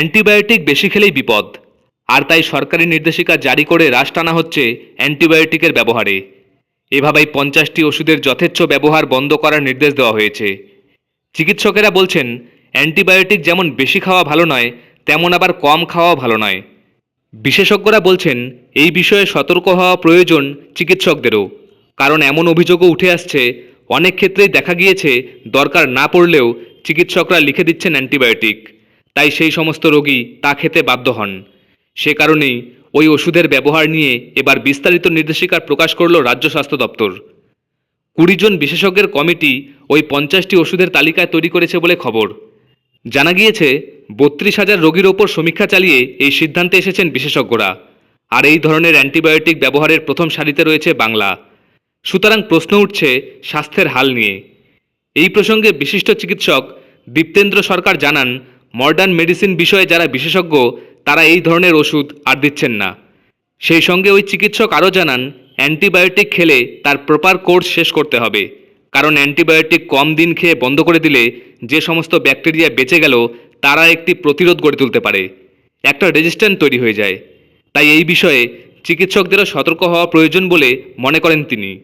Antibiotic বেশি খেলেই বিপদ। আর তাই সরকারি নির্দেশিকা জারি করে হ্রাস টানা হচ্ছে অ্যান্টিবায়োটিকের ব্যবহারে। এভাবেই পঞ্চাশটি ওষুধের যথেচ্ছ ব্যবহার বন্ধ করার নির্দেশ দেওয়া হয়েছে। চিকিৎসকেরা বলছেন, অ্যান্টিবায়োটিক যেমন বেশি খাওয়া ভালো নয়, তেমন আবার কম খাওয়া ভালো নয়। বিশেষজ্ঞরা বলছেন, এই বিষয়ে সতর্ক হওয়া প্রয়োজন চিকিৎসকদেরও। কারণ এমন অভিযোগও উঠে আসছে, অনেক ক্ষেত্রেই দেখা গিয়েছে দরকার না পড়লেও চিকিৎসকরা লিখে দিচ্ছেন অ্যান্টিবায়োটিক। তাই সেই সমস্ত রোগী তা খেতে বাধ্য হন। সে কারণেই ওই ওষুধের ব্যবহার নিয়ে এবার বিস্তারিত নির্দেশিকা প্রকাশ করল রাজ্য স্বাস্থ্য দপ্তর। কুড়ি জন বিশেষজ্ঞের কমিটি ওই পঞ্চাশটি ওষুধের তালিকায় তৈরি করেছে বলে খবর। জানা গিয়েছে, বত্রিশ হাজার রোগীর ওপর সমীক্ষা চালিয়ে এই সিদ্ধান্তে এসেছেন বিশেষজ্ঞরা। আর এই ধরনের অ্যান্টিবায়োটিক ব্যবহারের প্রথম সারিতে রয়েছে বাংলা। সুতরাং প্রশ্ন উঠছে স্বাস্থ্যের হাল নিয়ে। এই প্রসঙ্গে বিশিষ্ট চিকিৎসক দীপ্তেন্দ্র সরকার জানান মডার্ন মেডিসিন বিষয়ে যারা বিশেষজ্ঞ, তারা এই ধরনের ওষুধ আর দিচ্ছেন না। সেই সঙ্গে ওই চিকিৎসক আরও জানান, অ্যান্টিবায়োটিক খেলে তার প্রপার কোর্স শেষ করতে হবে। কারণ অ্যান্টিবায়োটিক কম দিন খেয়ে বন্ধ করে দিলে যে সমস্ত ব্যাকটেরিয়া বেঁচে গেল, তারা একটি প্রতিরোধ গড়ে তুলতে পারে। একটা রেজিস্ট্যান্ট তৈরি হয়ে যায়। তাই এই বিষয়ে চিকিৎসকদেরও সতর্ক হওয়া প্রয়োজন বলে মনে করেন তিনি।